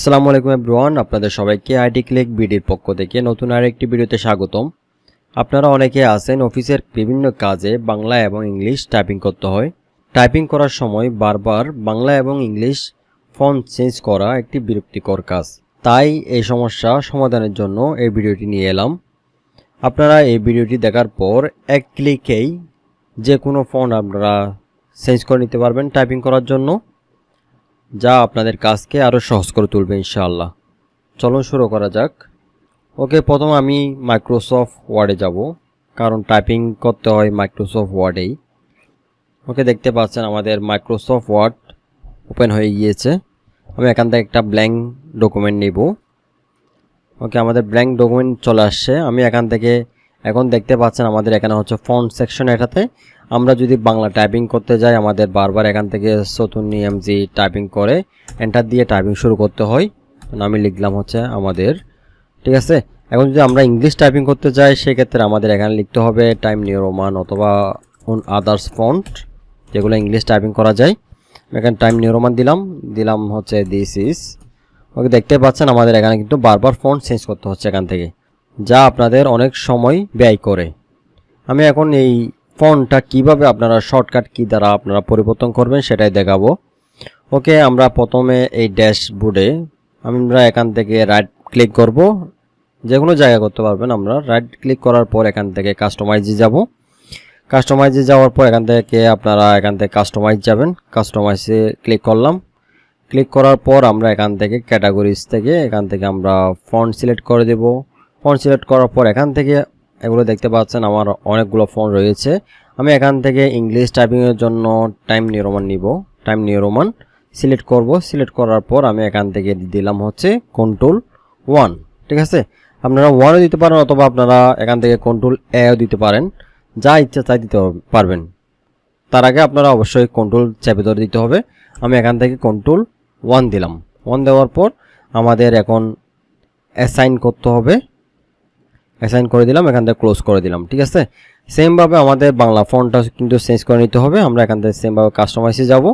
আসসালামু আলাইকুম এভরিওয়ান, আপনাদের সবাইকে আইটি ক্লিক বিডির পক্ষ থেকে নতুন আরেকটি ভিডিওতে স্বাগতম। আপনারা অনেকে আছেন অফিসের বিভিন্ন কাজে বাংলা এবং ইংলিশ টাইপিং করতে হয়। টাইপিং করার সময় বারবার বাংলা এবং ইংলিশ ফন্ট চেঞ্জ করা একটি বিরক্তিকর কাজ। তাই এই সমস্যা সমাধানের জন্য এই ভিডিওটি নিয়ে এলাম। আপনারা এই ভিডিওটি দেখার পর এক ক্লিকেই যে কোনো ফন্ট আপনারা চেঞ্জ করে নিতে পারবেন টাইপিং করার জন্য। যা আপনাদের কাজকে আরও সহজ করে তুলবে, ইনশাআল্লাহ। চলুন শুরু করা যাক। ওকে, প্রথম আমি মাইক্রোসফট ওয়ার্ডে যাব, কারণ টাইপিং করতে হয় মাইক্রোসফট ওয়ার্ডেই ওকে, দেখতে পাচ্ছেন আমাদের মাইক্রোসফট ওয়ার্ড ওপেন হয়ে গিয়েছে। আমি এখান থেকে একটা ব্ল্যাঙ্ক ডকুমেন্ট নিব। ওকে, আমাদের ব্ল্যাঙ্ক ডকুমেন্ট চলে আসছে। আমি এখান থেকে এখন দেখতে পাচ্ছেন আমাদের এখানে হচ্ছে ফন্ট সেকশন এটাতে আমরা যদি বাংলা টাইপিং করতে যাই, আমাদের বারবার এখান থেকে সতুন এমজি টাইপিং করে এন্টার দিয়ে টাইপিং শুরু করতে হয়। আমি লিখলাম হচ্ছে আমাদের, ঠিক আছে? এখন যদি আমরা ইংলিশ টাইপিং করতে যাই, সেক্ষেত্রে আমাদের এখানে লিখতে হবে টাইম নিউ রোমান অথবা আদার্স ফন্ট যেগুলো ইংলিশ টাইপিং করা যায়। এখানে টাইম নিউ রোমান দিলাম দিলাম হচ্ছে দিস ইস ওকে, দেখতে পাচ্ছেন আমাদের এখানে কিন্তু বারবার ফন্ট চেঞ্জ করতে হচ্ছে এখান থেকে, যা আপনাদের অনেক সময় ব্যয় করে। আমি এখন এই ফন্টটা কীভাবে আপনারা শর্টকাট কি দ্বারা আপনারা পরিবর্তন করবেন সেটাই দেখাবো। ওকে, আমরা প্রথমে এই ড্যাশবোর্ডে আমরা এখান থেকে রাইট ক্লিক করব। যে কোনো জায়গা করতে পারবেন আমরা। রাইট ক্লিক করার পর এখান থেকে কাস্টমাইজে যাব। কাস্টমাইজে যাওয়ার পর এখান থেকে আপনারা এখান থেকে কাস্টমাইজ যাবেন। কাস্টমাইজে ক্লিক করলাম। ক্লিক করার পর আমরা এখান থেকে ক্যাটাগরিজ থেকে এখান থেকে আমরা ফন্ট সিলেক্ট করে দেব। ফন্ট সিলেক্ট করার পর এখান থেকে এগুলো দেখতে পাচ্ছেন, আমার অনেকগুলো ফোন রয়েছে। আমি এখান থেকে ইংলিশ টাইপিংয়ের জন্য টাইম নিউরোমান নিব। টাইম নিউরোমান সিলেক্ট করব। সিলেক্ট করার পর আমি এখান থেকে দিলাম হচ্ছে কন্ট্রোল ওয়ান ঠিক আছে? আপনারা ওয়ানও দিতে পারেন অথবা আপনারা এখান থেকে কন্ট্রোল এও দিতে পারেন। যা ইচ্ছা তাই দিতে পারবেন। তার আগে আপনারা অবশ্যই কন্ট্রোল চেপে ধরে দিতে হবে। আমি এখান থেকে কন্ট্রোল ওয়ান দিলাম। ওয়ান দেওয়ার পর আমাদের এখন অ্যাসাইন করতে হবে। অ্যাসাইন করে দিলাম, এখান থেকে ক্লোজ করে দিলাম, ঠিক আছে? সেমভাবে আমাদের বাংলা ফোনটা কিন্তু চেঞ্জ করে নিতে হবে, আমরা এখান থেকে সেমভাবে কাস্টমাইজে যাব।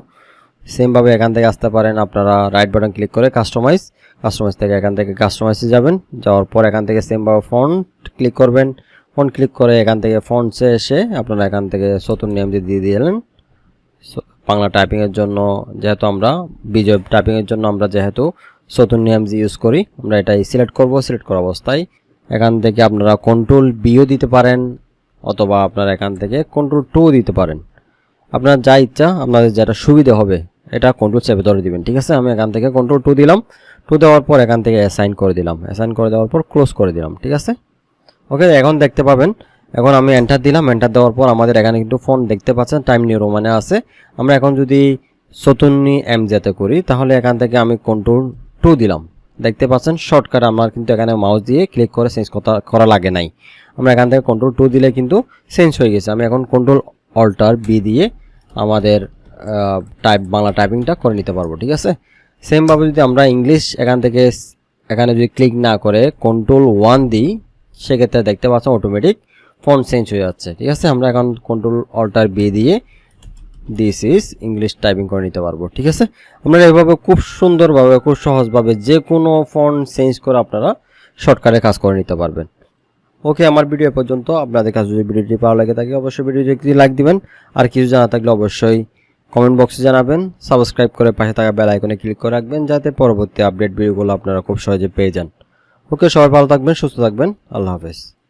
সেমভাবে এখান থেকে আসতে পারেন আপনারা রাইট বাটন ক্লিক করে কাস্টমাইজ কাস্টমাইজ থেকে এখান থেকে কাস্টমাইজে যাবেন, যাওয়ার পর এখান থেকে সেমভাবে ফন্ট ক্লিক করবেন। ফন্ট ক্লিক করে এখান থেকে ফন্টসে এসে আপনারা এখান থেকে সতুন নিয়ম দিয়ে দিলেন। বাংলা টাইপিংয়ের জন্য যেহেতু আমরা, বিজয় টাইপিংয়ের জন্য আমরা যেহেতু সতুন নিয়ম ইউজ করি, আমরা এটাই সিলেক্ট করব সিলেক্ট করা অবস্থায়। এখান থেকে আপনারা কন্ট্রোল বিও দিতে পারেন, অথবা আপনারা এখান থেকে কন্ট্রোল টু দিতে পারেন। আপনার যা ইচ্ছা, আপনাদের যেটা সুবিধা হবে, এটা কন্ট্রোল চেপে ধরে দিবেন, ঠিক আছে? আমি এখান থেকে কন্ট্রোল টু দিলাম। টু দেওয়ার পর এখান থেকে অ্যাসাইন করে দিলাম। অ্যাসাইন করে দেওয়ার পর ক্লোজ করে দিলাম, ঠিক আছে? ওকে, এখন দেখতে পাবেন। এখন আমি এন্টার দিলাম। এন্টার দেওয়ার পর আমাদের এখানে কিন্তু ফোন দেখতে পাচ্ছেন টাইম নিউ রোমানে আছে। আমরা এখন যদি সতুন্নি এম যেতে করি, তাহলে এখান থেকে আমি কন্ট্রোল টু দিলাম। দেখতে পাচ্ছেন শর্টকাট আমার কিন্তু এখানে মাউস দিয়ে ক্লিক করে চেঞ্জ করা লাগে নাই। আমরা এখান থেকে কন্ট্রোল টু দিলে কিন্তু চেঞ্জ হয়ে গেছে। আমি এখন কন্ট্রোল অল্টার বি দিয়ে আমাদের টাইপ বাংলা টাইপিংটা করে নিতে পারব, ঠিক আছে? সেমভাবে যদি আমরা ইংলিশ এখান থেকে এখানে যদি ক্লিক না করে কন্ট্রোল ওয়ান দিই, সেক্ষেত্রে দেখতে পাচ্ছেন অটোমেটিক ফোন চেঞ্জ হয়ে যাচ্ছে, ঠিক আছে? আমরা এখন কন্ট্রোল অল্টার বি দিয়ে দিস ইজ ইংলিশ টাইপিং করে নিতে পারব, ঠিক আছে? আপনারা এভাবে খুব সুন্দরভাবে, খুব সহজভাবে যে কোনো ফন্ট চেঞ্জ করে আপনারা শর্টকাটে কাজ করে নিতে পারবেন। ওকে আমার ভিডিও পর্যন্ত। আপনাদের কাছে যদি ভিডিওটি ভালো লাগে থাকে, অবশ্যই ভিডিওটি একটি লাইক দিবেন। আর কিছু জানা থাকলে অবশ্যই কমেন্ট বক্সে জানাবেন। সাবস্ক্রাইব করে পাশে থাকা বেল আইকনে ক্লিক করে রাখবেন, যাতে পরবর্তী আপডেট ভিডিওগুলো আপনারা খুব সহজে পেয়ে যান। ওকে সবাই ভালো থাকবেন, সুস্থ থাকবেন। আল্লাহ হাফেজ।